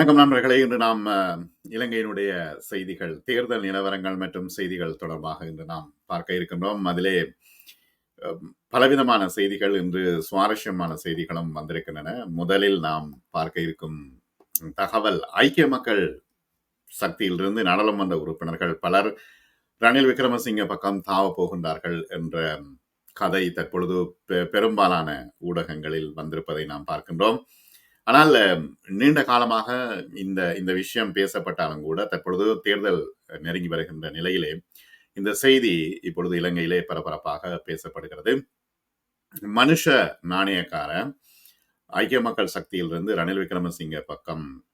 வணக்கம் நண்பர்களே. இன்று நாம் இலங்கையினுடைய செய்திகள் தேர்தல் நிலவரங்கள் மற்றும் செய்திகள் தொடர்பாக இன்று நாம் பார்க்க இருக்கின்றோம். அதிலே பலவிதமான செய்திகள் இன்று சுவாரஸ்யமான செய்திகளும் வந்திருக்கின்றன. முதலில் நாம் பார்க்க இருக்கும் தகவல் ஐக்கிய மக்கள் சக்தியிலிருந்து நாடாளுமன்ற உறுப்பினர்கள் பலர் ரணில் விக்ரமசிங்க பக்கம் தாவ போகின்றார்கள் என்ற கதை தற்பொழுது பெ- பெரும்பாலான ஊடகங்களில் வந்திருப்பதை நாம் பார்க்கின்றோம். ஆனால் நீண்ட காலமாக இந்த இந்த விஷயம் பேசப்பட்டாலும் கூட தற்பொழுது தேர்தல் நெருங்கி வருகின்ற நிலையிலே இந்த செய்தி இப்பொழுது இலங்கையிலே பரபரப்பாக பேசப்படுகிறது. மனுஷ நாணயக்கார ஐக்கிய மக்கள் சக்தியிலிருந்து ரணில் விக்ரமசிங்க பக்கம்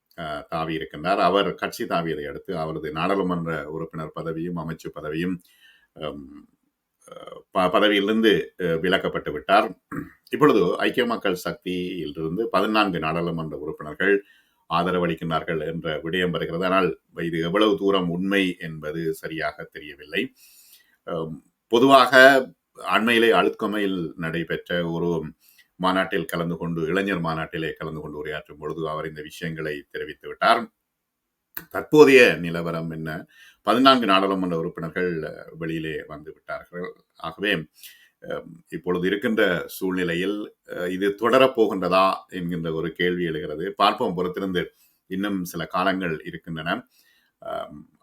தாவி இருக்கின்றார். அவர் கட்சி தாவியதை அடுத்து அவரது நாடாளுமன்ற உறுப்பினர் பதவியும் அமைச்சு பதவியும் ப- பதவியிலிருந்து விலக்கப்பட்டு விட்டார். இப்பொழுது ஐக்கிய மக்கள் சக்தியிலிருந்து பதினான்கு நாடாளுமன்ற உறுப்பினர்கள் ஆதரவளிக்கின்றார்கள் என்ற விடயம் வருகிறது. ஆனால் இது எவ்வளவு தூரம் உண்மை என்பது சரியாக தெரியவில்லை. பொதுவாக அண்மையிலே அழுத்கமையில் நடைபெற்ற ஒரு மாநாட்டில் கலந்து கொண்டு இளைஞர் மாநாட்டிலே கலந்து கொண்டு உரையாற்றும் பொழுது அவர் இந்த விஷயங்களை தெரிவித்து விட்டார். தற்போதைய நிலவரம் என்ன? பதினான்கு நாடாளுமன்ற உறுப்பினர்கள் வெளியிலே வந்து விட்டார்கள். ஆகவே இப்பொழுது இருக்கின்ற சூழ்நிலையில் இது தொடரப்போகின்றதா என்கின்ற ஒரு கேள்வி எழுகிறது. பார்ப்போம் பொறுத்திருந்து இன்னும் சில காலங்கள் இருக்கின்றன.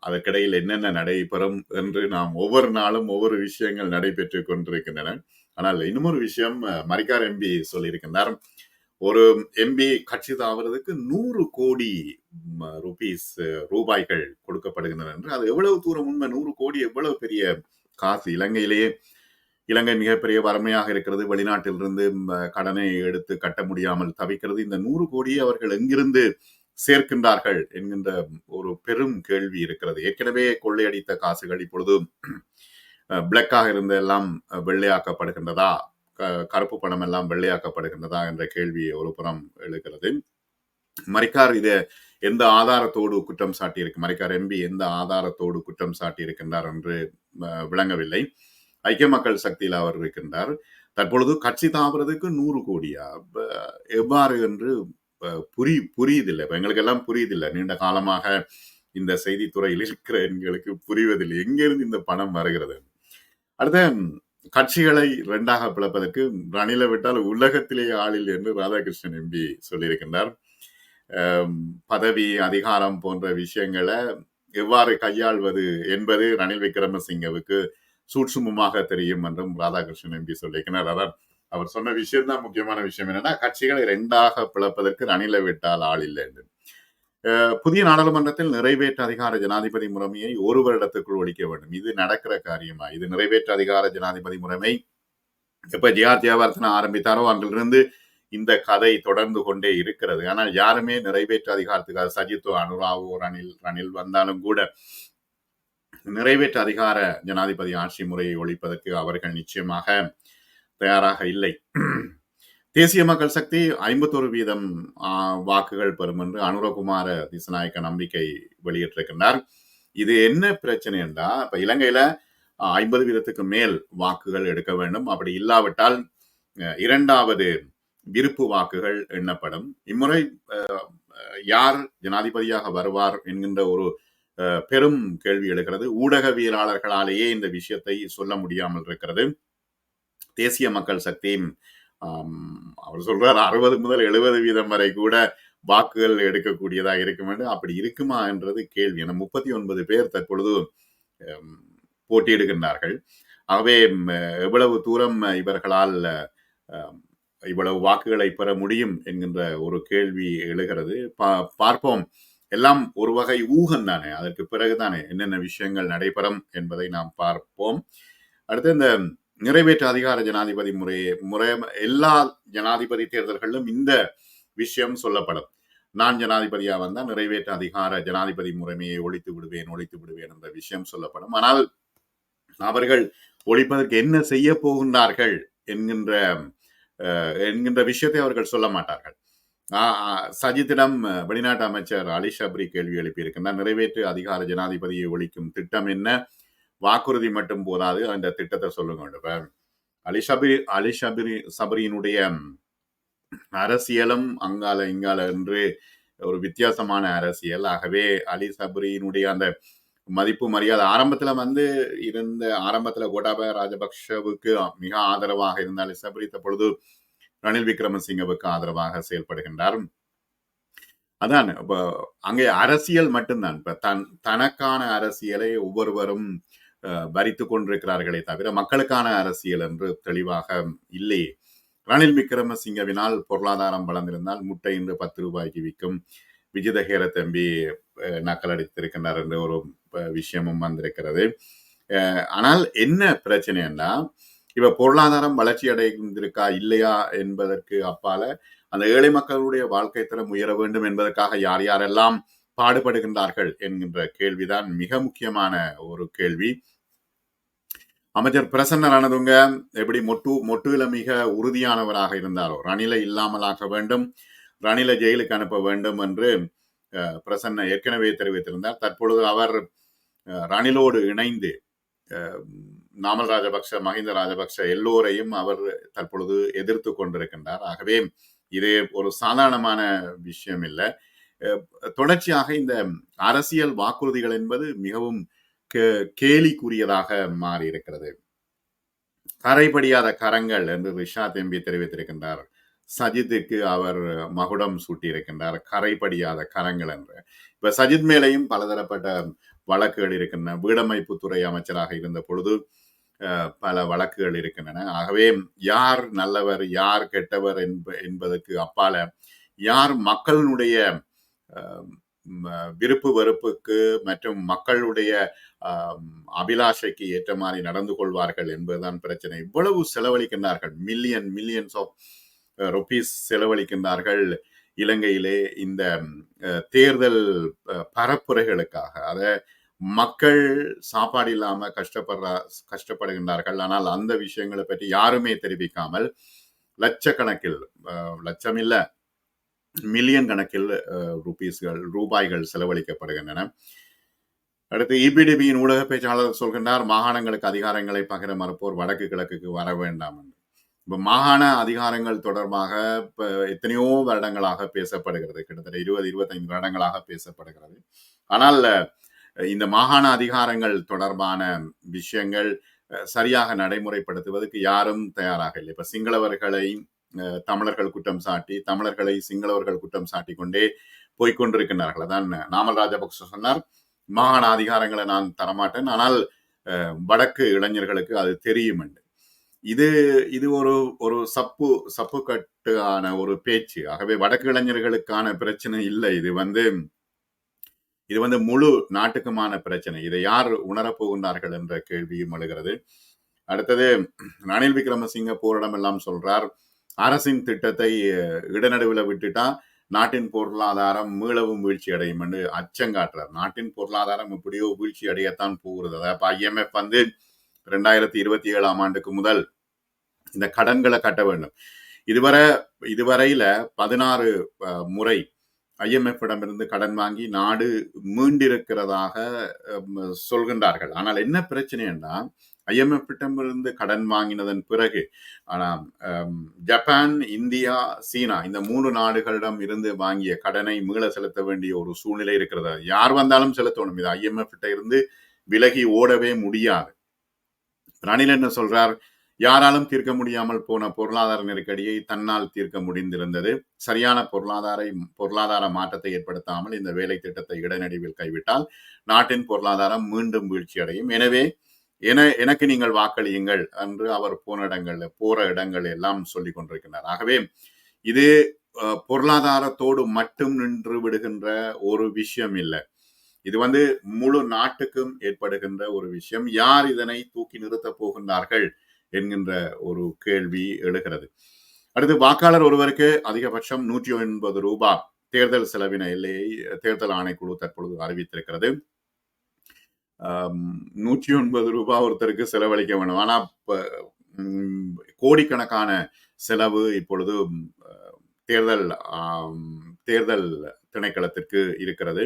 அதற்கிடையில் என்னென்ன நடைபெறும் என்று நாம் ஒவ்வொரு நாளும் ஒவ்வொரு விஷயங்கள் நடைபெற்று கொண்டிருக்கின்றன. ஆனால் இன்னுமொரு விஷயம் மரிக்கார் எம்பி சொல்லியிருக்கின்றார். ஒரு எம்பி கட்சி தாவறதுக்கு நூறு கோடி ருபீஸ் ரூபாய்கள் கொடுக்கப்படுகின்றன என்று அது எவ்வளவு தூரம் உண்மை? நூறு கோடி எவ்வளவு பெரிய காசு? இலங்கையிலேயே இலங்கை மிகப்பெரிய வறுமையாக இருக்கிறது. வெளிநாட்டிலிருந்து கடனை எடுத்து கட்ட முடியாமல் தவிக்கிறது. இந்த நூறு கோடியை அவர்கள் எங்கிருந்து சேர்க்கின்றார்கள் என்கின்ற ஒரு பெரும் கேள்வி இருக்கிறது. ஏற்கனவே கொள்ளையடித்த காசுகள் இப்பொழுது பிளக்காக இருந்த எல்லாம் வெள்ளையாக்கப்படுகின்றதா? க- கருப்பு பணம் எல்லாம் வெள்ளையாக்கப்படுகின்றதா என்ற கேள்வி ஒரு புறம் எழுகிறது. மரிக்கார் இதை எந்த ஆதாரத்தோடு குற்றம் சாட்டியிருக்கு? மரிக்கார் எம்பி எந்த ஆதாரத்தோடு குற்றம் சாட்டியிருக்கின்றார் என்று விளங்கவில்லை. ஐக்கிய மக்கள் சக்தியில் அவர் இருக்கின்றார். தற்பொழுது கட்சி தாவறதுக்கு நூறு கோடியா? எவ்வாறு என்று புரி புரியுதில்லை. இப்போ எங்களுக்கெல்லாம் புரியுதில்லை. நீண்ட காலமாக இந்த செய்தித்துறையில் இருக்கிற எங்களுக்கு புரிவதில்லை. எங்கிருந்து இந்த பணம் வருகிறது? அடுத்த கட்சிகளை இரண்டாக பிளப்பதற்கு ரணிலை விட்டால் உலகத்திலேயே ஆளில் என்று ராதாகிருஷ்ணன் எம்பி சொல்லியிருக்கின்றார். பதவி அதிகாரம் போன்ற விஷயங்களை எவ்வாறு கையாள்வது என்பது ரணில் விக்ரமசிங்கவுக்கு சூட்சுமமாக தெரியும் என்றும் ராதாகிருஷ்ணன் எம்பி சொல்லியிருக்கிறார். அதான் அவர் சொன்ன விஷயம் தான் முக்கியமான விஷயம். என்னன்னா கட்சிகளை இரண்டாக பிளப்பதற்கு ரணில விட்டால் ஆள் இல்லை என்று. புதிய நாடாளுமன்றத்தில் நிறைவேற்று அதிகார ஜனாதிபதி முறைமையை ஒரு வருடத்துக்குள் ஒழிக்க வேண்டும். இது நடக்கிற காரியமா? இது நிறைவேற்று அதிகார ஜனாதிபதி முறைமை எப்ப ஜிஆர் ஜெயவர்தன ஆரம்பித்தாரோ அன்றிலிருந்து இந்த கதை தொடர்ந்து கொண்டே இருக்கிறது. ஆனால் யாருமே நிறைவேற்று அதிகாரத்துக்காக சஜித்தோ அனுராவோ ரணில் ரணில் வந்தாலும் கூட நிறைவேற்று அதிகார ஜனாதிபதி ஆட்சி முறையை ஒழிப்பதற்கு அவர்கள் நிச்சயமாக தயாராக இல்லை. தேசிய மக்கள் சக்தி ஐம்பத்தொரு வீதம் வாக்குகள் பெறும் என்று அனுரகுமார திசநாயக்க நம்பிக்கை வெளியிட்டிருக்கின்றார். இது என்ன பிரச்சனை என்றா இப்ப இலங்கையில ஐம்பது வீதத்துக்கு மேல் வாக்குகள் எடுக்க வேண்டும். அப்படி இல்லாவிட்டால் இரண்டாவது விருப்பு வாக்குகள் எண்ணப்படும். இம்முறை அஹ், யார் ஜனாதிபதியாக வருவார் என்கின்ற ஒரு பெரும் கேள்வி எழுகிறது. ஊடகவியலாளர்களாலேயே இந்த விஷயத்தை சொல்ல முடியாமல் இருக்கிறது. தேசிய மக்கள் சக்தியும் அவர் சொல்றார் அறுபது முதல் எழுபது வீதம் வரை கூட வாக்குகள் எடுக்கக்கூடியதா இருக்கும் என்று. அப்படி இருக்குமா என்றது கேள்வி. என முப்பத்தி ஒன்பது பேர் தற்பொழுது போட்டியிடுகின்றார்கள். ஆகவே எவ்வளவு தூரம் இவர்களால் இவ்வளவு வாக்குகளை பெற முடியும் என்கின்ற ஒரு கேள்வி எழுகிறது. பா- பார்ப்போம். எல்லாம் ஒரு வகை ஊகம் தானே? அதற்கு பிறகுதானே என்னென்ன விஷயங்கள் நடைபெறும் என்பதை நாம் பார்ப்போம். அடுத்து இந்த நிறைவேற்று அதிகார ஜனாதிபதி முறை முறை எல்லா ஜனாதிபதி தேர்தல்களிலும் இந்த விஷயம் சொல்லப்படும். நான் ஜனாதிபதியா வந்தால் நிறைவேற்று அதிகார ஜனாதிபதி முறைமையை ஒழித்து விடுவேன் ஒழித்து விடுவேன் என்ற விஷயம் சொல்லப்படும். ஆனால் அவர்கள் ஒழிப்பதற்கு என்ன செய்ய போகின்றார்கள் என்கின்ற அஹ், என்கின்ற விஷயத்தை அவர்கள் சொல்ல மாட்டார்கள். ஆஹ், சஜித்திடம் வெளிநாட்டு அமைச்சர் அலி ஷப்ரி கேள்வி எழுப்பியிருக்கின்றார் நிறைவேற்று அதிகார ஜனாதிபதியை ஒழிக்கும் திட்டம் என்ன? வாக்குறுதி மட்டும் போதாது. அந்த திட்டத்தை சொல்லுங்க இப்ப அலி ஷபிரி அலி சபரியினுடைய அரசியலும் அங்கால இங்கால என்று ஒரு வித்தியாசமான அரசியல். ஆகவே அலி சபரியினுடைய அந்த மதிப்பு மரியாதை ஆரம்பத்துல வந்து இருந்த ஆரம்பத்துல கோட்டாபய ராஜபக்ஷவுக்கு மிக ஆதரவாக இருந்த அலி சபரி தற்பொழுது ரணில் விக்ரமசிங்கவுக்கு ஆதரவாக செயல்படுகின்றார். அதான் இப்போ அங்கே அரசியல் மட்டும்தான். இப்ப தன் தனக்கான அரசியலை ஒவ்வொருவரும் அஹ், வரித்துக் கொண்டிருக்கிறார்களே தவிர மக்களுக்கான அரசியல் என்று தெளிவாக இல்லையே ரணில் விக்ரமசிங்கவினால் பொருளாதாரம் வளர்ந்திருந்தால் முட்டை இன்று பத்து ரூபாய்க்கு விற்கும் விஜிதஹேர தம்பி அஹ், நக்கலடித்திருக்கின்றார் என்ற ஒரு விஷயமும் வந்திருக்கிறது. அஹ், ஆனால் என்ன பிரச்சனைன்னா இப்ப பொருளாதாரம் வளர்ச்சி அடைந்திருக்கா இல்லையா என்பதற்கு அப்பால அந்த ஏழை மக்களுடைய வாழ்க்கை தரம் உயர வேண்டும் என்பதற்காக யார் யாரெல்லாம் பாடுபடுகின்றார்கள் என்கின்ற கேள்விதான் மிக முக்கியமான ஒரு கேள்வி. அமைச்சர் பிரசன்ன ரணதுங்க எப்படி மொட்டு மொட்டுல மிக உறுதியானவராக இருந்தாரோ? ரணிலை இல்லாமலாக்க வேண்டும் ரணிலை ஜெயிலுக்கு அனுப்ப வேண்டும் என்று அஹ், பிரசன்ன ஏற்கனவே தெரிவித்திருந்தார். தற்பொழுது அவர் அஹ், ரணிலோடு இணைந்து அஹ், நாமல் ராஜபக்ஷ மஹிந்த ராஜபக்ஷ எல்லோரையும் அவர் தற்பொழுது எதிர்த்து கொண்டிருக்கின்றார். ஆகவே இது ஒரு சாதாரணமான விஷயம் இல்லை. தொடர்ச்சியாக இந்த அரசியல் வாக்குறுதிகள் என்பது மிகவும் கே- கேலிக்குரியதாக மாறி இருக்கிறது கரைபடியாத கரங்கள் என்று ரிஷாத் எம்பி தெரிவித்திருக்கின்றார். சஜித்துக்கு அவர் மகுடம் சூட்டியிருக்கின்றார். கரைபடியாத கரங்கள் என்று. இப்ப சஜித் மேலையும் பலதரப்பட்ட வழக்குகள் இருக்கின்றன. வீடமைப்புத்துறை அமைச்சராக இருந்த பொழுது பல வழக்குகள் இருக்கின்றன. ஆகவே யார் நல்லவர் யார் கெட்டவர் என்ப என்பதற்கு அப்பால யார் மக்களுடைய விருப்பு வெறுப்புக்கு மற்றும் மக்களுடைய அபிலாஷைக்கு ஏற்ற மாதிரி நடந்து கொள்வார்கள் என்பதுதான் பிரச்சனை. இவ்வளவு செலவழிக்கின்றார்கள். மில்லியன் மில்லியன்ஸ் ஆஃப் ருபீஸ் செலவழிக்கின்றார்கள் இலங்கையிலே இந்த அஹ், தேர்தல் பரப்புரைகளுக்காக. அதை மக்கள் சாப்பாடு இல்லாம கஷ்டப்படுற கஷ்டப்படுகின்றார்கள். ஆனால் அந்த விஷயங்களை பற்றி யாருமே தெரிவிக்காமல் லட்சக்கணக்கில் லட்சம் இல்ல மில்லியன் கணக்கில் அஹ், ருபீஸ்கள் ரூபாய்கள் செலவழிக்கப்படுகின்றன. அடுத்து இபிடிபியின் ஊடக பேச்சாளர் சொல்கின்றார் மாகாணங்களுக்கு அதிகாரங்களை பகிர மறுப்போர் வடக்கு கிழக்குக்கு வர வேண்டாம் என்று. மாகாண அதிகாரங்கள் தொடர்பாக இப்ப எத்தனையோ வருடங்களாக பேசப்படுகிறது. கிட்டத்தட்ட இருபது இருபத்தைந்து வருடங்களாக பேசப்படுகிறது. ஆனால் இந்த மாகாண அதிகாரங்கள் தொடர்பான விஷயங்கள் சரியாக நடைமுறைப்படுத்துவதற்கு யாரும் தயாராக இல்லை இப்ப சிங்களவர்களை தமிழர்கள் குற்றம் சாட்டி தமிழர்களை சிங்களவர்கள் குற்றம் சாட்டி கொண்டே போய்க்கொண்டிருக்கின்றார்கள் அதான் நாமல் ராஜபக்ச சொன்னார் மாகாண அதிகாரங்களை நான் தரமாட்டேன். ஆனால் வடக்கு இளைஞர்களுக்கு அது தெரியும் என்று இது இது ஒரு ஒரு சப்பு சப்பு கட்டான ஒரு பேச்சு. ஆகவே வடக்கு இளைஞர்களுக்கான பிரச்சனை இல்லை. இது வந்து இது வந்து முழு நாட்டுக்குமான பிரச்சனை. இதை யார் உணரப்போகின்றார்கள் என்ற கேள்வியும் எழுகிறது. அடுத்தது ரணில் விக்ரமசிங்க போரிடம் எல்லாம் சொல்றார் அரசின் திட்டத்தை இடநடுவில் விட்டுட்டா நாட்டின் பொருளாதாரம் மீளவும் வீழ்ச்சி அடையும் என்று அச்சங்காட்டுறார். நாட்டின் பொருளாதாரம் எப்படியோ வீழ்ச்சி அடையத்தான் போகிறது. அதாவது ஐஎம்எஃப் வந்து ரெண்டாயிரத்தி இருபத்தி ஏழாம் ஆண்டுக்கு முதல் இந்த கடன்களை கட்ட வேண்டும். இதுவரை இதுவரையில பதினாறு முறை ஐஎம்எஃப்பிடமிருந்து கடன் வாங்கி நாடு மீண்டிருக்கிறதாக சொல்கின்றார்கள். ஆனால் என்ன பிரச்சனைன்னா என்றால் ஐஎம்எஃப்பிடமிருந்து கடன் வாங்கினதன் பிறகு ஆனால் ஜப்பான் இந்தியா சீனா இந்த மூணு நாடுகளிடம் இருந்து வாங்கிய கடனை மீள செலுத்த வேண்டிய ஒரு சூழ்நிலை இருக்கிறது. யார் வந்தாலும் செலுத்தணும். இது ஐஎம்எஃப்கிட்ட இருந்து விலகி ஓடவே முடியாது. ரணில் என்ன சொல்றார்? யாராலும் தீர்க்க முடியாமல் போன பொருளாதார நெருக்கடியை தன்னால் தீர்க்க முடிந்திருந்தது. சரியான பொருளாதார பொருளாதார மாற்றத்தை ஏற்படுத்தாமல் இந்த வேலை திட்டத்தை இடைநடுவில் கைவிட்டால் நாட்டின் பொருளாதாரம் மீண்டும் வீழ்ச்சி அடையும். எனவே என எனக்கு நீங்கள் வாக்களியுங்கள் என்று அவர் போன இடங்கள்ல போற இடங்கள் எல்லாம் சொல்லி கொண்டிருக்கிறார். ஆகவே இது பொருளாதாரத்தோடு மட்டும் நின்று விடுகின்ற ஒரு விஷயம் இல்லை. இது வந்து முழு நாட்டுக்கும் ஏற்படுகின்ற ஒரு விஷயம். யார் இதனை தூக்கி நிறுத்தப் போகின்றார்கள்? என்கின்ற ஒரு கேள்வி எழுகிறது. அடுத்து வாக்காளர் ஒருவருக்கு அதிகபட்சம் நூற்றி ஒன்பது ரூபாய் தேர்தல் செலவின எல்லையை தேர்தல் ஆணைக்குழு தற்பொழுது அறிவித்திருக்கிறது. நூற்றி ஒன்பது ரூபாய் ஒருத்தருக்கு செலவழிக்க வேண்டும். ஆனா இப்போ கோடிக்கணக்கான செலவு இப்பொழுது தேர்தல் தேர்தல் திணைக்களத்திற்கு இருக்கிறது.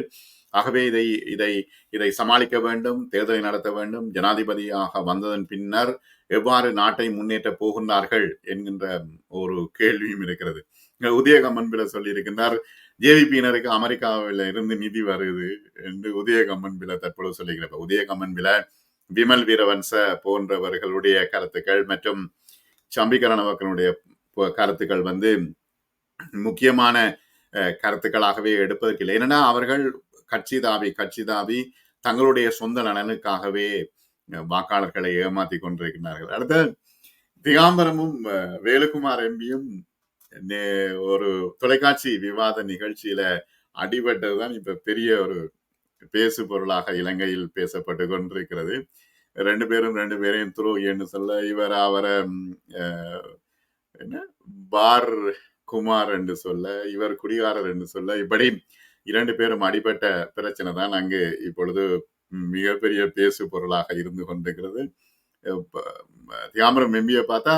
ஆகவே இதை இதை இதை சமாளிக்க வேண்டும் தேர்தலை நடத்த வேண்டும். ஜனாதிபதியாக வந்ததன் பின்னர் எவ்வாறு நாட்டை முன்னேற்றப் போகின்றார்கள் என்கின்ற ஒரு கேள்வியும் இருக்கிறது. உதயகம்மன்பில சொல்லியிருக்கின்றார் ஜேவிபியினருக்கு அமெரிக்காவில் இருந்து நிதி வருது என்று உதயகம்மன்பில தற்பொழுது சொல்லியிருக்கிறார் உதயகம்மன்பில விமல் வீரவன்ச போன்றவர்களுடைய கருத்துக்கள் மற்றும் சம்பிகரணவக்கனுடைய கருத்துக்கள் வந்து முக்கியமான கருத்துக்களாகவே எடுப்பதற்கு இல்லை. ஏன்னா அவர்கள் கட்சி தாவி கட்சி தாவி தங்களுடைய சொந்த நலனுக்காகவே வாக்காளர்களை ஏமாத்தி கொண்டிருக்கிறார்கள். அடுத்த திகாம்பரமும் வேலுக்குமார் எம்பியும் நே- ஒரு தொலைக்காட்சி விவாத நிகழ்ச்சியில அடிபட்டதுதான் இப்ப பெரிய ஒரு பேசு பொருளாக இலங்கையில் பேசப்பட்டு கொண்டிருக்கிறது. ரெண்டு பேரும் ரெண்டு பேரையும் துரோகின்னு சொல்ல இவர் அவரை என்ன? பார் குமார் என்று சொல்ல இவர் குடிகாரர் என்று சொல்ல இப்படி இரண்டு பேரும் அடிபட்ட பிரச்சனை தான் அங்கு இப்பொழுது மிகப்பெரிய பேசு பொருளாக இருந்து கொண்டிருக்கிறது. தியாமரம் எம்பியை பார்த்தா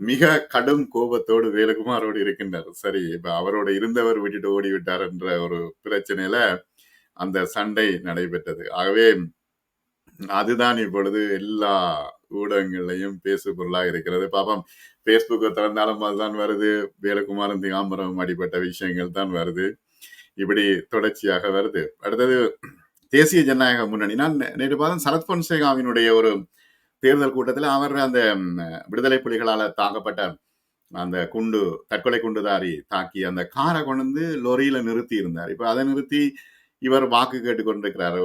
மிக கடும் கோபத்தோடு வேலுகுமாரோடு இருக்கின்றார். சரி இப்ப அவரோட இருந்தவர் விட்டுட்டு ஓடி விட்டார் என்ற ஒரு பிரச்சனையில அந்த சண்டை நடைபெற்றது. ஆகவே அதுதான் இப்பொழுது எல்லா ஊடகங்கள்லையும் பேசு பொருளாக இருக்கிறது. பாப்பம் பேஸ்புக்கை திறந்தாலும் அதுதான் வருது. வேலுக்குமாரன் திகாம்பரம் அடிப்பட்ட விஷயங்கள் தான் வருது. இப்படி தொடர்ச்சியாக வருது. அடுத்தது தேசிய ஜனநாயக முன்னணி. நான் நேற்று பார்த்தேன் சரத் பொன்சேகாவினுடைய ஒரு தேர்தல் கூட்டத்தில் அவர் அந்த விடுதலை புலிகளால் தாக்கப்பட்ட அந்த குண்டு தற்கொலை குண்டுதாரி தாக்கி அந்த காரை கொண்டு வந்து லொரியில நிறுத்தி இருந்தார் இப்போ அதை நிறுத்தி இவர் வாக்கு கேட்டு கொண்டிருக்கிறார்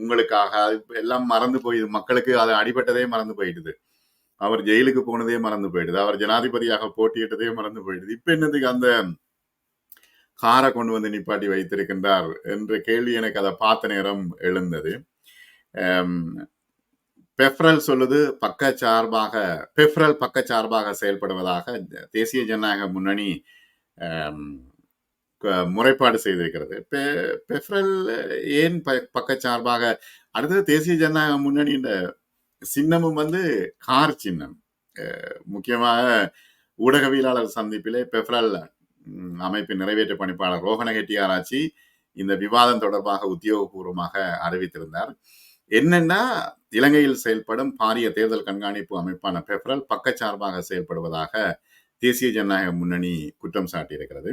உங்களுக்காக எல்லாம் மறந்து போயிடுது. மக்களுக்கு அது அடிபட்டதே மறந்து போயிடுது. அவர் ஜெயிலுக்கு போனதே மறந்து போயிடுது. அவர் ஜனாதிபதியாக போட்டியிட்டதே மறந்து போயிடுது. இப்போ என்னதுக்கு அந்த காரை கொண்டு வந்து நிப்பாட்டி வைத்திருக்கின்றார் என்ற கேள்வி எனக்கு அதை பார்த்த நேரம் எழுந்தது. பெஃப்ரல் சொல்லுது பக்கச்சார்பாக பெஃப்ரல் பக்க சார்பாக செயல்படுவதாக தேசிய ஜனநாயக முன்னணி க- முறைப்பாடு செய்திருக்கிறது. பெ- பெஃப்ரல் ஏன் ப- பக்கச்சார்பாக அடுத்தது தேசிய ஜனநாயக முன்னணியின் சின்னமும் வந்து கார் சின்னம். முக்கியமாக ஊடகவியலாளர் சந்திப்பிலே பெஃப்ரல் அமைப்பின் நிறைவேற்று பணிப்பாளர் ரோஹன ஆராய்ச்சி இந்த விவாதம் தொடர்பாக உத்தியோகபூர்வமாக அறிவித்திருந்தார். என்னன்னா இலங்கையில் செயல்படும் பாரிய தேர்தல் கண்காணிப்பு அமைப்பான பெப்ரல் பக்கச்சார்பாக செயல்படுவதாக தேசிய ஜனநாயக முன்னணி குற்றம் சாட்டியிருக்கிறது.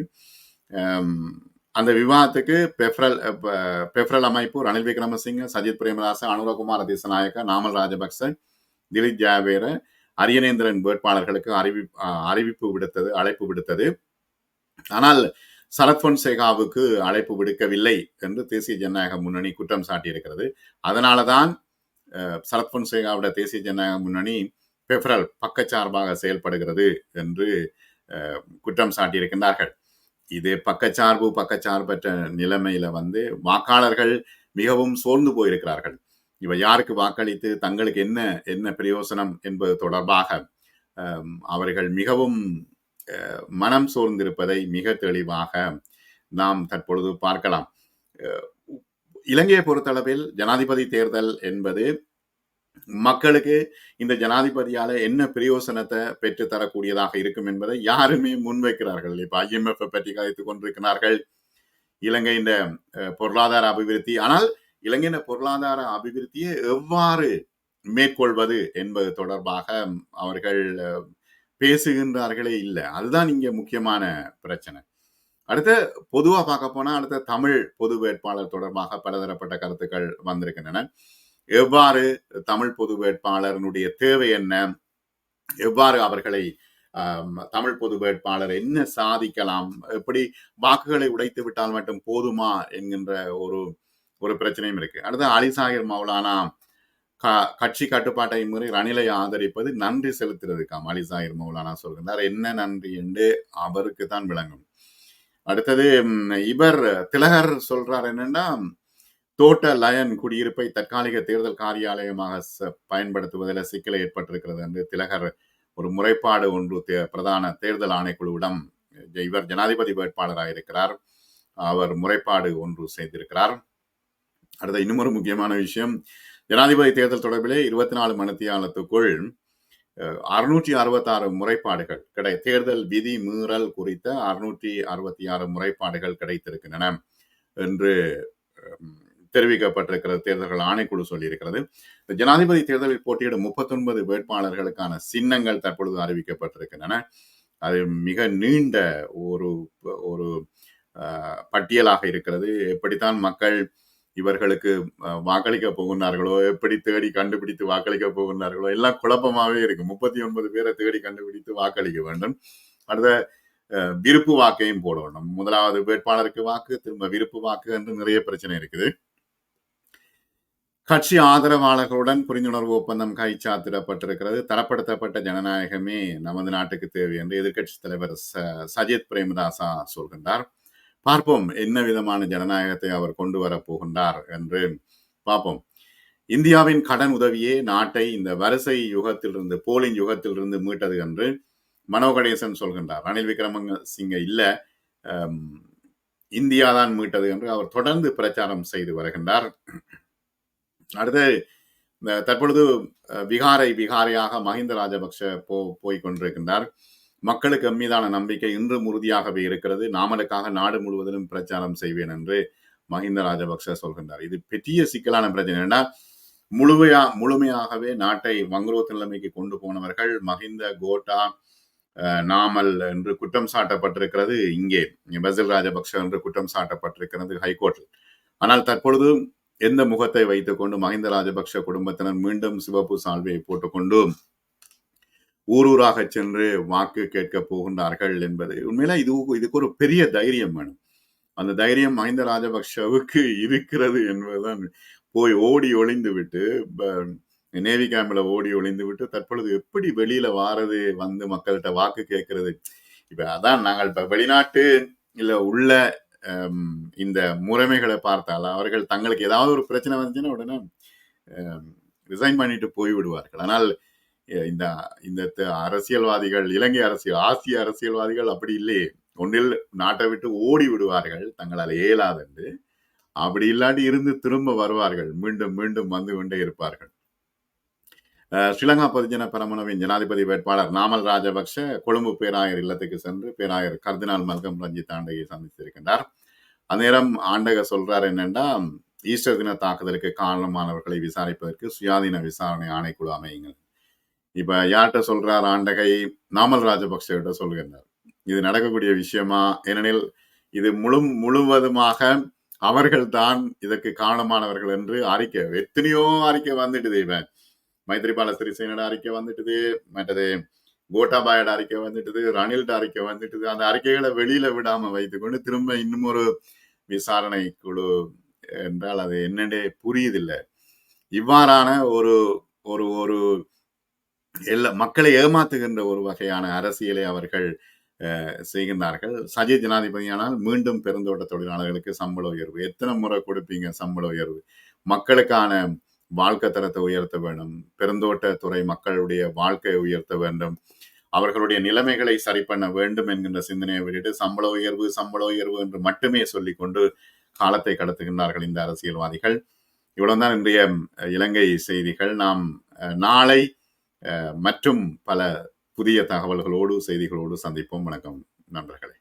அந்த விவாதத்துக்கு பெஃப்ரல் அஹ், பெஃப்ரல் அமைப்பு ரணில் விக்ரமசிங்க சஜித் பிரேமதாச அனுரகுமார தேசநாயக்க நாமல் ராஜபக்ச திலீப் ஜாவேர அரியநேந்திரன் வேட்பாளர்களுக்கு அறிவி அறிவிப்பு விடுத்தது அழைப்பு விடுத்தது. ஆனால் சரத் பொன்சேகாவுக்கு அழைப்பு விடுக்கவில்லை என்று தேசிய ஜனநாயக முன்னணி குற்றம் சாட்டியிருக்கிறது. அதனால தான் சரத் பொன்சேகாவோட தேசிய ஜனநாயக முன்னணி பெப்ரல் பக்கச்சார்பாக செயல்படுகிறது என்று குற்றம் சாட்டியிருக்கின்றார்கள். இது பக்கச்சார்பு பக்கச்சார்பற்ற நிலைமையில வந்து வாக்காளர்கள் மிகவும் சோர்ந்து போயிருக்கிறார்கள். இவ யாருக்கு வாக்களித்து தங்களுக்கு என்ன என்ன பிரயோசனம் என்பது தொடர்பாக அவர்கள் மிகவும் மனம் சோர்ந்திருப்பதை மிக தெளிவாக நாம் தற்பொழுது பார்க்கலாம். இலங்கையை பொறுத்தளவில் ஜனாதிபதி தேர்தல் என்பது மக்களுக்கு இந்த ஜனாதிபதியால என்ன பிரயோசனத்தை பெற்று தரக்கூடியதாக இருக்கும் என்பதை யாருமே முன்வைக்கிறார்கள். இப்ப ஐஎம்எஃப் பற்றி கதைத்துக் கொண்டிருக்கிறார்கள். இலங்கையின் இந்த பொருளாதார அபிவிருத்தி. ஆனால் இலங்கையின் பொருளாதார அபிவிருத்தியை எவ்வாறு மேற்கொள்வது என்பது தொடர்பாக அவர்கள் பேசுகின்றார்களே இல்லை. அதுதான் இங்கே முக்கியமான பிரச்சனை. அடுத்து பொதுவாக பார்க்க போனால் அடுத்த தமிழ் பொது வேட்பாளர் தொடர்பாக பலதரப்பட்ட கருத்துக்கள் வந்திருக்கின்றன. எவ்வாறு தமிழ் பொது வேட்பாளரனுடைய தேவை என்ன? எவ்வாறு அவர்களை தமிழ் பொது வேட்பாளர் என்ன சாதிக்கலாம்? எப்படி வாக்குகளை உடைத்து விட்டால் மட்டும் போதுமா? என்கின்ற ஒரு ஒரு பிரச்சனையும் இருக்கு. அடுத்து அலிசாகிர் மௌலானா கட்சி கட்டுப்பாட்டை முறை ரணிலை ஆதரிப்பது நன்றி செலுத்துறதுக்காம் அலிசாகிர் மௌலானா சொல்கிறார் என்ன நன்றி? என்று அவருக்கு தான் விளங்கும். அடுத்தது இவர் திலகர் சொல்றார் என்னன்னா தோட்ட லயன் குடியிருப்பை தற்காலிக தேர்தல் காரியாலயமாக ச- பயன்படுத்துவதில் சிக்கலை ஏற்பட்டிருக்கிறது என்று திலகர் ஒரு முறைப்பாடு ஒன்று தே- பிரதான தேர்தல் ஆணைக்குழுவிடம் இவர் ஜனாதிபதி வேட்பாளராக இருக்கிறார். அவர் முறைப்பாடு ஒன்று செய்திருக்கிறார். அடுத்த இன்னும் ஒரு முக்கியமான விஷயம் ஜனாதிபதி தேர்தல் தொடர்பிலே இருபத்தி நாலு மணித்தியாலத்துக்குள் அறுநூற்றி அறுபத்தாறு முறைப்பாடுகள் கிடை தேர்தல் விதி மீறல் குறித்த அறுநூற்றி அறுபத்தி ஆறு முறைப்பாடுகள் கிடைத்திருக்கின்றன என்று தெரிவிக்கப்பட்டிருக்கிறது தேர்தல்கள் ஆணைக்குழு சொல்லியிருக்கிறது. இந்த ஜனாதிபதி தேர்தலில் போட்டியிடும் முப்பத்தொன்பது வேட்பாளர்களுக்கான சின்னங்கள் தற்பொழுது அறிவிக்கப்பட்டிருக்கின்றன. அது மிக நீண்ட ஒரு ஒரு பட்டியலாக இருக்கிறது. எப்படித்தான் மக்கள் இவர்களுக்கு வாக்களிக்க போகின்றார்களோ எப்படி தேடி கண்டுபிடித்து வாக்களிக்க போகின்றார்களோ எல்லாம் குழப்பமாவே இருக்கு. முப்பத்தி ஒன்பது பேரை தேடி கண்டுபிடித்து வாக்களிக்க வேண்டும். அடுத்த விருப்பு வாக்கையும் போட வேண்டும் முதலாவது வேட்பாளருக்கு வாக்கு திரும்ப விருப்பு வாக்கு என்று நிறைய பிரச்சனை இருக்குது. கட்சி ஆதரவாளர்களுடன் புரிந்துணர்வு ஒப்பந்தம் கைச்சாத்திடப்பட்டிருக்கிறது. தரப்படுத்தப்பட்ட ஜனநாயகமே நமது நாட்டுக்கு தேவை என்று எதிர்க்கட்சி தலைவர் ச- சஜித் பிரேமதாசா சொல்கின்றார். பார்ப்போம் என்ன விதமான ஜனநாயகத்தை அவர் கொண்டு வர போகின்றார் என்று பார்ப்போம். இந்தியாவின் கடன் உதவியே நாட்டை இந்த வரிசை யுகத்திலிருந்து போலிங் யுகத்திலிருந்து மீட்டது என்று மனோ கணேசன் சொல்கின்றார். ரணில் விக்ரமங்க சிங்க இல்ல இந்தியா தான் மீட்டது என்று அவர் தொடர்ந்து பிரச்சாரம் செய்து வருகின்றார். அடுத்து தற்பொழுது அஹ், விகாரை விகாரையாக மஹிந்த ராஜபக்ஷ போ போய் கொண்டிருக்கின்றார். மக்களுக்கு மீதான நம்பிக்கை இன்றும் உறுதியாகவே இருக்கிறது. நாமலுக்காக நாடு முழுவதிலும் பிரச்சாரம் செய்வேன் என்று மஹிந்த ராஜபக்ச சொல்கின்றார். இது பெரிய சிக்கலான பிரச்சனை. ஏன்னா முழுமையா முழுமையாகவே நாட்டை வங்குரோத்து நிலைமைக்கு கொண்டு போனவர்கள் மஹிந்த கோட்டா அஹ், நாமல் என்று குற்றம் சாட்டப்பட்டிருக்கிறது. இங்கே பசில் ராஜபக்ஷ என்று குற்றம் சாட்டப்பட்டிருக்கிறது ஹைகோர்ட்டில். ஆனால் தற்பொழுது எந்த முகத்தை வைத்துக்கொண்டு மஹிந்த ராஜபக்ஷ குடும்பத்தினர் மீண்டும் சிவப்பு சால்வையை போட்டுக்கொண்டு ஊர் ஊராக சென்று வாக்கு கேட்க போகின்றார்கள் என்பது. உண்மையில இது இதுக்கு ஒரு பெரிய தைரியம் வேணும். அந்த தைரியம் மஹிந்த ராஜபக்ஷவுக்கு இருக்கிறது என்பதுதான். போய் ஓடி ஒளிந்து விட்டு நேவி கேம்ப்ல ஓடி ஒளிந்து விட்டு தற்பொழுது எப்படி வெளியில வாரது வந்து மக்கள்கிட்ட வாக்கு கேட்கறது? இப்ப அதான் நாங்கள் இப்ப வெளிநாட்டு இல்ல உள்ள இந்த முறைமைகளை பார்த்தால் அவர்கள் தங்களுக்கு ஏதாவது ஒரு பிரச்சனை வந்துச்சுன்னா உடனே ரிசைன் பண்ணிட்டு போய் விடுவார்கள் ஆனால் இந்த இந்த அரசியல்வாதிகள் இலங்கை அரசியல் ஆசிய அரசியல்வாதிகள் அப்படி இல்லையே ஒன்றில் நாட்டை விட்டு ஓடி விடுவார்கள் தங்களால் இயலாதென்று. அப்படி இல்லாட்டி இருந்து திரும்ப வருவார்கள் மீண்டும் மீண்டும் வந்து கொண்டே இருப்பார்கள். ஸ்ரீலங்கா பொதுஜன பரமனவின் ஜனாதிபதி வேட்பாளர் நாமல் ராஜபக்ஷ கொழும்பு பேராயர் இல்லத்துக்கு சென்று பேராயர் கர்தினால் மல்கம் ரஞ்சித் ஆண்டையை சந்தித்திருக்கின்றார். அந்நேரம் ஆண்டக சொல்றார் என்னன்னா ஈஸ்டர் தின தாக்குதலுக்கு காரணமானவர்களை விசாரிப்பதற்கு சுயாதீன விசாரணை ஆணைக்குழு அமையுங்கள். இப்ப யார்கிட்ட சொல்றார் ஆண்டகை? நாமல் ராஜபக்ஷ கிட்ட சொல்கின்றார் இது நடக்கக்கூடிய விஷயமா? ஏனெனில் இது முழு முழுவதுமாக அவர்கள் தான் இதற்கு காரணமானவர்கள் என்று அறிக்கை எத்தனையோ அறிக்கை வந்துட்டுது இவன் மைத்ரிபால சிறிசேனோட அறிக்கை வந்துட்டுது மற்றது கோட்டாபாயோட அறிக்கை வந்துட்டுது ரணில்ட அறிக்கை வந்துட்டுது. அந்த அறிக்கைகளை வெளியில விடாம வைத்துக்கொண்டு திரும்ப இன்னும் ஒரு விசாரணை குழு என்றால் அது என்னன்னே புரியுதில்லை. இவ்வாறான ஒரு ஒரு ஒரு எல்லா மக்களை ஏமாத்துகின்ற ஒரு வகையான அரசியலை அவர்கள் செய்கின்றார்கள். சஜித் ஜனாதிபதியானால் மீண்டும் பெருந்தோட்ட தொழிலாளர்களுக்கு சம்பள உயர்வு. எத்தனை முறை கொடுப்பீங்க சம்பள உயர்வு? மக்களுக்கான வாழ்க்கை தரத்தை உயர்த்த வேண்டும். பெருந்தோட்ட துறை மக்களுடைய வாழ்க்கையை உயர்த்த வேண்டும். அவர்களுடைய நிலைமைகளை சரி பண்ண வேண்டும் என்கின்ற சிந்தனையை விட்டுட்டு சம்பள உயர்வு சம்பள உயர்வு என்று மட்டுமே சொல்லிக்கொண்டு காலத்தை கடத்துகின்றார்கள் இந்த அரசியல்வாதிகள். இவ்வளவுதான் இன்றைய இலங்கை செய்திகள். நாம் நாளை மற்றும் பல புதிய தகவல்களோடு செய்திகளோடு சந்திப்போம். வணக்கம் நண்பர்களே.